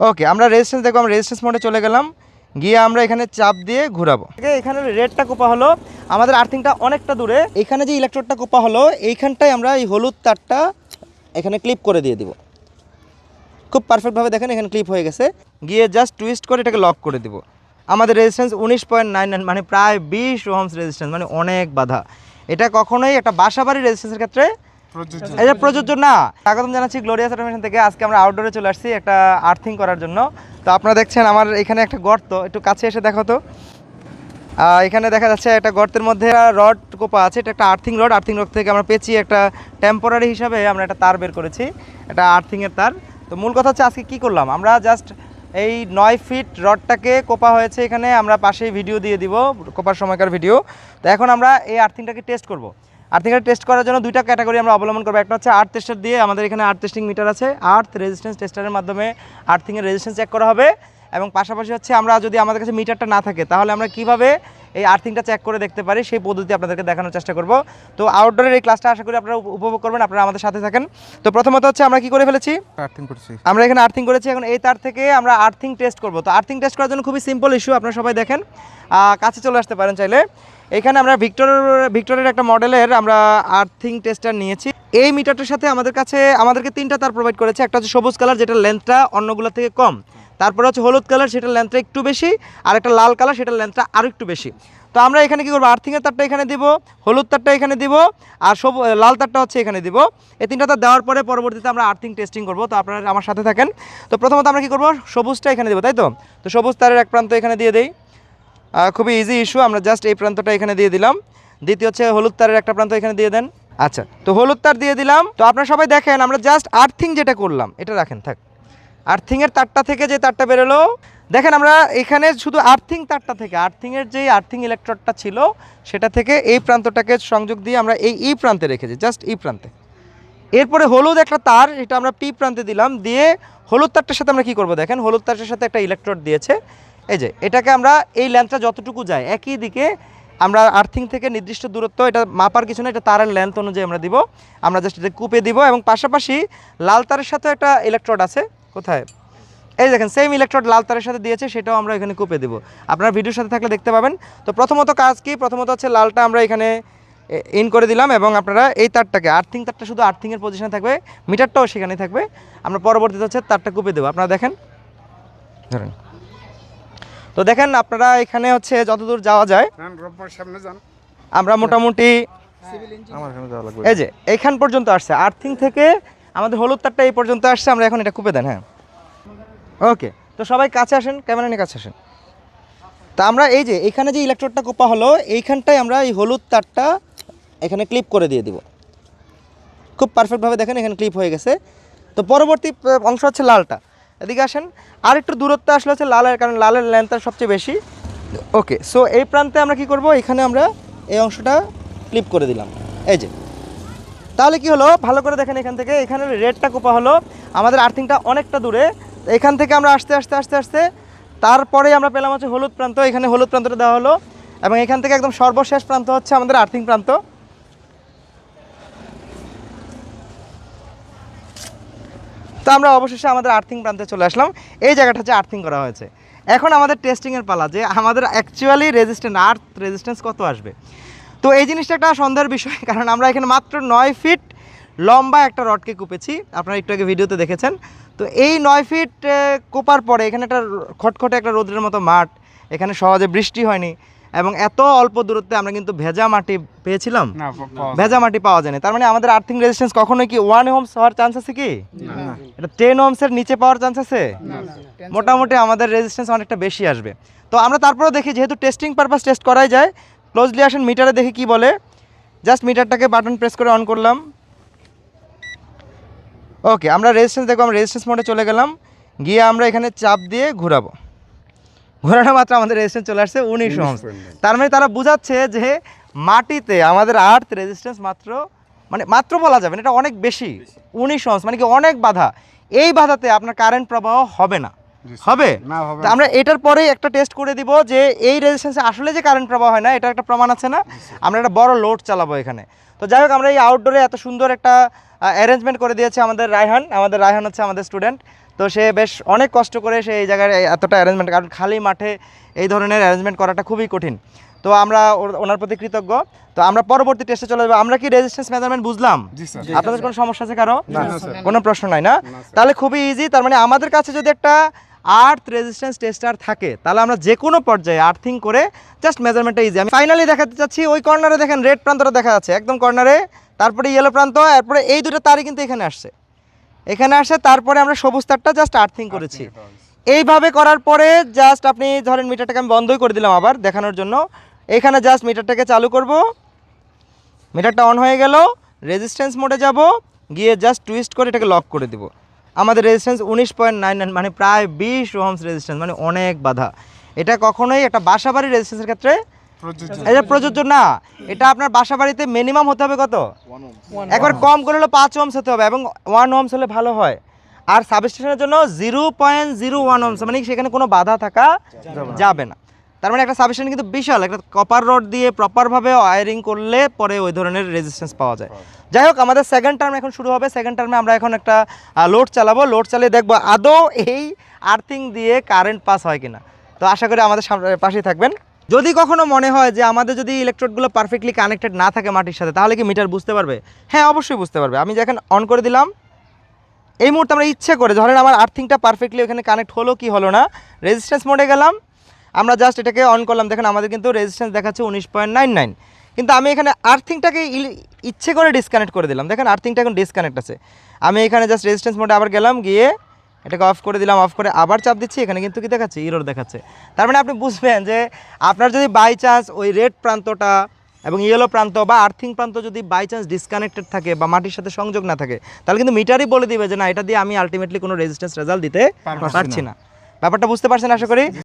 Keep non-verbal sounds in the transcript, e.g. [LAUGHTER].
ওকে আমরা রেজিস্ট্যান্স দেখো আমরা রেজিস্ট্যান্স মোডে চলে গেলাম। গিয়ে আমরা এখানে চাপ দিয়ে ঘোরাবো। এখানে রেডটা কোপা হলো। আমাদের আর্থিংটা অনেকটা দূরে। এখানে যে ইলেকট্রোডটা কোপা হলো এইখানটায় আমরা এই হলুদ তারটা এখানে ক্লিপ করে দিয়ে দিব। খুব পারফেক্টভাবে দেখেন এখানে ক্লিপ হয়ে গেছে। গিয়ে জাস্ট টুইস্ট করে এটাকে লক করে দিব। আমাদের রেজিস্ট্যান্স উনিশ পয়েন্ট নাইন নাইন মানে প্রায় বিশ ওহমস রেজিস্ট্যান্স মানে অনেক বাধা। এটা কখনোই একটা বাসাবাড়ির রেজিস্ট্যান্সের ক্ষেত্রে এটা প্রযোজ্য না, স্বাগতম জানাচ্ছি গ্লোরিয়াস অটোমেশন থেকে। আজকে আমরা আউটডোরে চলে আসছি একটা আর্থিং করার জন্য। তো আপনারা দেখছেন আমার এখানে একটা গর্ত, একটু কাছে এসে দেখো তো। এখানে দেখা যাচ্ছে একটা গর্তের মধ্যে রড কোপা আছে, এটা একটা আর্থিং রড আর্থিং রড থেকে আমরা পেঁচিয়ে একটা টেম্পোরারি হিসাবে আমরা একটা তার বের করেছি এটা আর্থিংয়ের তার। তো মূল কথা হচ্ছে আজকে কি করলাম? আমরা জাস্ট এই নয় ফিট রডটাকে কোপা হয়েছে এখানে, আমরা পাশেই ভিডিও দিয়ে দিব, কোপার সময়কার ভিডিও তো এখন আমরা এই আর্থিংটাকে টেস্ট করব। আর্থিংটা টেস্ট করার জন্য দুইটা ক্যাটাগরি আমরা অবলম্বন করব। একটা হচ্ছে আর্থ টেস্টার দিয়ে আমাদের এখানে আর্থ টেস্টিং মিটার আছে। আর্থ রেজিস্ট্যান্স টেস্টারের মাধ্যমে আর্থিংয়ের রেজিস্ট্যান্স চেক করা হবে। এবং পাশাপাশি হচ্ছে আমরা যদি আমাদের কাছে মিটারটা না থাকে, তাহলে আমরা কীভাবে এই আর্থিংটা চেক করে দেখতে পারি সেই পদ্ধতি আপনাদেরকে দেখানোর চেষ্টা করব। তো আউটডোরের এই ক্লাসটা আশা করি আপনারা উপভোগ করবেন আপনারা আমাদের সাথে থাকেন। তো প্রথমত হচ্ছে আমরা কি করে ফেলেছি? আর্থিং করছি। আমরা এখানে আর্থিং করেছি এখন এই তার থেকে আমরা আর্থিং টেস্ট করব। তো আর্থিং টেস্ট করার জন্য খুবই সিম্পল ইস্যু আপনারা সবাই দেখেন। কাছে চলে আসতে পারেন চাইলে। এখানে আমরা ভিক্টর ভিক্টরের একটা মডেলের আমরা আর্থিং টেস্টার নিয়েছি। এই মিটারটার সাথে আমাদের কাছে আমাদেরকে তিনটা তার প্রোভাইড করেছে। একটা হচ্ছে সবুজ কালার যেটা লেন্থটা অন্যগুলো থেকে কম। তারপরে হচ্ছে হলুদ কালার, সেটার লেন্থটা একটু বেশি, আর একটা লাল কালার, সেটার লেন্থটা আরও একটু বেশি। তো আমরা এখানে কি করব? আর্থিংয়ের তারটা এখানে দিব, হলুদ তারটা এখানে দিব, আর সব লাল তারটা হচ্ছে এখানে দিব। এই তিনটা তার দেওয়ার পরে পরবর্তীতে আমরা আর্থিং টেস্টিং করব। তো আপনারা আমার সাথে থাকেন। তো প্রথমত আমরা কি করব? সবুজটা এখানে দেবো, তাই তো? তো সবুজ তারের এক প্রান্ত এখানে দিয়ে দেই। খুবই ইজি ইস্যু আমরা জাস্ট এই প্রান্তটা এখানে দিয়ে দিলাম। দ্বিতীয় হচ্ছে হলুদ তারের একটা প্রান্ত এখানে দিয়ে দেন। আচ্ছা তো হলুদ তার দিয়ে দিলাম। তো আপনারা সবাই দেখেন, আমরা জাস্ট আর্থিং যেটা করলাম, এটা রাখেন, থাক। আর্থিংয়ের তারটা থেকে যে তারটা বেরোলো, দেখেন আমরা এখানে শুধু আর্থিং তারটা থেকে, আর্থিংয়ের যে আর্থিং ইলেকট্রডটা ছিল, সেটা থেকে এই প্রান্তটাকে সংযোগ দিয়ে আমরা এই এই প্রান্তে রেখেছি জাস্ট এই প্রান্তে। এরপরে হলুদ একটা তার, এটা আমরা পি প্রান্তে দিলাম, দিয়ে হলুদ তারটার সাথে আমরা কি করব দেখেন, হলুদ তারটার সাথে একটা ইলেকট্রোড দিয়েছে। এই যে, এটাকে আমরা এই লেন্থটা যতটুকু যায়, একই দিকে আমরা আর্থিং থেকে নির্দিষ্ট দূরত্ব, এটা মাপার কিছু না, এটা তারের লেন্থ অনুযায়ী আমরা দিব। আমরা জাস্ট এটা কুপে দিব, এবং পাশাপাশি লাল তারের সাথে একটা ইলেকট্রোড আছে কোথায়? এই দেখেন সেম ইলেকট্রোড লাল তারের সাথে দিয়েছে সেটাও আমরা এখানে কুপে দেবো। আপনারা ভিডিওর সাথে থাকলে দেখতে পাবেন। তো প্রথমত কাজ কি? প্রথমত হচ্ছে লালটা আমরা এখানে ইন করে দিলাম এবং আপনারা এই তারটাকে আর্থিং তারটা শুধু আর্থিংয়ের পজিশনে থাকবে মিটারটাও সেখানে থাকবে। আমরা পরবর্তীতে হচ্ছে তারটা কুপে দেবো। আপনারা দেখেন। ধরেন। তো দেখেন আপনারা এখানে হচ্ছে যতদূর যাওয়া যায় আমরা মোটামুটি আমার এখানে যাওয়া লাগবে। এই যে এইখান পর্যন্ত আসছে। আর্থিং থেকে আমাদের হলুদ তারটা এই পর্যন্ত আসছে, আমরা এখন এটা কুপে দেন হ্যাঁ। ওকে, তো সবাই কাছে আসেন ক্যামেরা নিয়ে কাছে আসেন। তা আমরা এই যে, এখানে যে ইলেকট্রোডটা কোপা হলো, এইখানটায় আমরা এই হলুদ তারটা এখানে ক্লিপ করে দিয়ে দিব। খুব পারফেক্টভাবে দেখেন, এখানে ক্লিপ হয়ে গেছে। তো পরবর্তী অংশ হচ্ছে লালটা। এদিকে আসেন আর একটু দূরত্ব আসলে হচ্ছে লালের, কারণ লালের লেন্থটা সবচেয়ে বেশি। ওকে সো এই প্রান্তে আমরা কি করব? এখানে আমরা এই অংশটা ক্লিপ করে দিলাম। এই যে তাহলে কি হলো? ভালো করে দেখেন এখান থেকে। এখানে রেডটা কোপা হলো। আমাদের আর্থিংটা অনেকটা দূরে। এখান থেকে আমরা আস্তে আস্তে আস্তে আস্তে তারপরে আমরা পেলাম হচ্ছে হলুদ প্রান্ত। এখানে হলুদ প্রান্তটা দেওয়া হলো এবং এখান থেকে একদম সর্বশেষ প্রান্ত হচ্ছে আমাদের আর্থিং প্রান্ত। তো আমরা অবশেষে আমাদের আর্থিং প্রান্তে চলে আসলাম। এই জায়গাটা হচ্ছে আর্থিং করা হয়েছে। এখন আমাদের টেস্টিংয়ের পালা যে আমাদের অ্যাকচুয়ালি রেজিস্ট্যান্ট আর্থ রেজিস্ট্যান্স কত আসবে? তো এই জিনিসটা একটা সন্দেহের বিষয় [LAUGHS] কারণ আমরা এখানে মাত্র নয় ফিট লম্বা একটা রডকে কুপেছি। আপনারা একটু আগে ভিডিওতে দেখেছেন। তো এই নয় ফিট কোপার পরে এখানে একটা খটখটে একটা রোদের মতো মাঠ এখানে সহজে বৃষ্টি হয়নি এবং এত অল্প দূরত্বে আমরা কিন্তু ভেজা মাটি পেয়েছিলাম। ভেজা মাটি পাওয়া যায়নি। তার মানে আমাদের আর্থিং রেজিস্ট্যান্স কখনোই কি ওয়ান হোমস হওয়ার চান্স আছে কি? এটা টেন হোমসের নিচে পাওয়ার চান্স আছে? মোটামুটি আমাদের রেজিস্ট্যান্স অনেকটা বেশি আসবে। তো আমরা তারপরেও দেখি যেহেতু টেস্টিং পারপাস টেস্ট করাই যায় ক্লোজলি আসেন মিটারে দেখি কি বলে। জাস্ট মিটারটাকে বাটন প্রেস করে অন করলাম। ওকে আমরা রেজিস্ট্যান্স দেখো আমরা রেজিস্ট্যান্স মোডে চলে গেলাম। গিয়ে আমরা এখানে চাপ দিয়ে ঘোরাবো। ঘোরানো মাত্র আমাদের রেজিস্ট্যান্স চলে আসছে উনিশ হোমস তার মানে তারা বোঝাচ্ছে যে মাটিতে আমাদের আর্থ রেজিস্ট্যান্স মাত্র মানে মাত্র বলা যাবে না এটা অনেক বেশি। উনিশ হোমস মানে কি অনেক বাধা। এই বাধাতে আপনার কারেন্ট প্রবাহ হবে না। হবে? না তো আমরা এটার পরেই একটা টেস্ট করে দিব যে এই রেজিস্ট্যান্সে আসলে যে কারেন্ট প্রবাহ হয় না এটা একটা প্রমাণ আছে না? আমরা একটা বড় লোড চালাবো এখানে। তো যাই হোক আমরা এই আউটডোরে এত সুন্দর একটা অ্যারেঞ্জমেন্ট করে দিয়েছে আমাদের রায়হান। আমাদের রায়হান হচ্ছে আমাদের স্টুডেন্ট তো সে বেশ অনেক কষ্ট করে সে এই জায়গায় এতটা অ্যারেঞ্জমেন্ট কারণ খালি মাঠে এই ধরনের অ্যারেঞ্জমেন্ট করাটা খুবই কঠিন। তো আমরা ওনার প্রতি কৃতজ্ঞ। তো আমরা পরবর্তী টেস্টে চলে যাব। আমরা কি রেজিস্ট্যান্স মেজারমেন্ট বুঝলাম? আপনাদের কোনো সমস্যা আছে কারও? কোনো প্রশ্ন নাই না? তাহলে খুবই ইজি তার মানে আমাদের কাছে যদি একটা আর্থ রেজিস্ট্যান্স টেস্টার থাকে তাহলে আমরা যে কোনো পর্যায়ে আর্থিং করে জাস্ট মেজারমেন্টটা ইজি আমি ফাইনালি দেখাতে চাচ্ছি ওই কর্নারে দেখেন রেড প্রান্তটা দেখা যাচ্ছে। একদম কর্নারে তারপরে ইয়েলো প্রান্ত তারপরে এই দুটো তারই কিন্তু এখানে আসছে। এখানে আসে তারপরে আমরা সবুজ তারটা জাস্ট আর্থিং করেছি। এইভাবে করার পরে জাস্ট আপনি ধরেন মিটারটাকে আমি বন্ধই করে দিলাম আবার দেখানোর জন্য। এখানে জাস্ট মিটারটাকে চালু করব। মিটারটা অন হয়ে গেল রেজিস্ট্যান্স মোডে যাব গিয়ে জাস্ট টুইস্ট করে এটাকে লক করে দিব। আমাদের রেজিস্ট্যান্স উনিশ পয়েন্ট নাইন নাইন মানে প্রায় বিশ ওহমস রেজিস্ট্যান্স মানে অনেক বাধা। এটা কখনোই একটা বাসা বাড়ির রেজিস্ট্যান্সের ক্ষেত্রে এটা প্রযোজ্য না। এটা আপনার বাসা বাড়িতে মিনিমাম হতে হবে কত? একবার কম করে হলো পাঁচ ওমস হতে হবে এবং ওয়ান ওমস হলে ভালো হয়। আর সাবস্টেশনের জন্য zero point zero one ohms মানে সেখানে কোনো বাধা থাকা যাবে না। তার মানে একটা সাবস্টেশন কিন্তু বিশাল একটা কপার রড দিয়ে প্রপারভাবে ওয়ারিং করলে পরে ওই ধরনের রেজিস্ট্যান্স পাওয়া যায়। যাই হোক আমাদের সেকেন্ড টার্ম এখন শুরু হবে। সেকেন্ড টার্মে আমরা এখন একটা লোড চালাবো। লোড চালিয়ে দেখব আদৌ এই আর্থিং দিয়ে কারেন্ট পাস হয় কিনা। তো আশা করি আমাদের সামনে পাশেই থাকবেন। যদি কখনো মনে হয় যে আমাদের যদি ইলেকট্রোডগুলো পারফেক্টলি কানেক্টেড না থাকে মাটির সাথে, তাহলে কি মিটার বুঝতে পারবে? হ্যাঁ অবশ্যই বুঝতে পারবে। আমি যখন অন করে দিলাম, এই মুহূর্তে আমরা ইচ্ছে করে, ধরেন আমার আর্থিংটা পারফেক্টলি ওখানে কানেক্ট হলো কি হলো না রেজিস্ট্যান্স মোডে গেলাম, আমরা জাস্ট এটাকে অন করলাম। দেখেন আমাদের কিন্তু রেজিস্ট্যান্স দেখাচ্ছে উনিশ পয়েন্ট নাইন নাইন কিন্তু আমি এখানে আর্থিংটাকে ইচ্ছে করে ডিসকানেক্ট করে দিলাম। দেখেন আর্থিংটা এখন ডিসকানেক্ট আছে। আমি এখানে জাস্ট রেজিস্ট্যান্স মোডে আবার গেলাম, গিয়ে এটাকে অফ করে দিলাম অফ করে আবার চাপ দিচ্ছি এখানে কিন্তু কি দেখাচ্ছে? ইরোর দেখাচ্ছে। তার মানে আপনি বুঝবেন যে আপনার যদি বাই চান্স ওই রেড প্রান্তটা এবং ইয়েলো প্রান্ত বা আর্থিং প্রান্ত যদি বাই চান্স ডিসকানেক্টেড থাকে বা মাটির সাথে সংযোগ না থাকে তাহলে কিন্তু মিটারই বলে দিবে যে না এটা দিয়ে আমি আলটিমেটলি কোনো রেজিস্ট্যান্স রেজাল্ট দিতে পারছি না। ব্যাপারটা বুঝতে পারছেন আশা করি?